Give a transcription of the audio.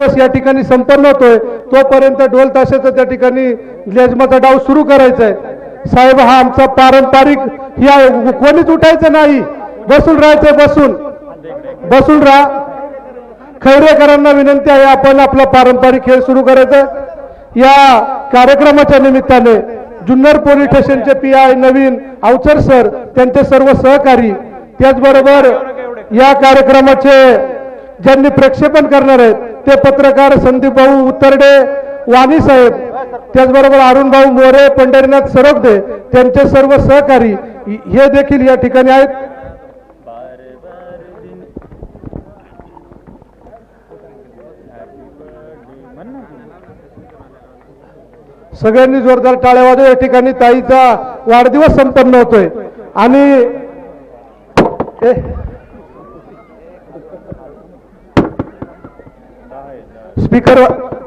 दिवस या ठिकाणी संपन्न होतोय. तोपर्यंत ढोल ताशाचा त्या ठिकाणी लेजमाचा डाव सुरू करायचा आहे. साहेब हा आमचा पारंपरिक या कोणीच उठायचं नाही. बसून राहायचं बसून. बसून राहा. खैरेकरांना विनंती आहे आपण आपला पारंपरिक खेळ सुरू करायचा. या कार्यक्रमाच्या निमित्ताने जुन्नर पोलीस स्टेशनचे P I Navin Avchar sir त्यांचे सर्व सहकारी त्याचबरोबर या कार्यक्रमाचे ज्यांनी प्रक्षेपण करणार आहेत ते पत्रकार संदीप भाऊ उत्तरडे वाणी साहेब त्याचबरोबर अरुण भाऊ मोरे पंढरीनाथ सरगदे त्यांचे सर्व सहकारी हे देखील या ठिकाणी आहेत. सगळ्यांनी जोरदार टाळ्या या ठिकाणी ताईचा वाढदिवस संपन्न होतोय. आणि Speaker,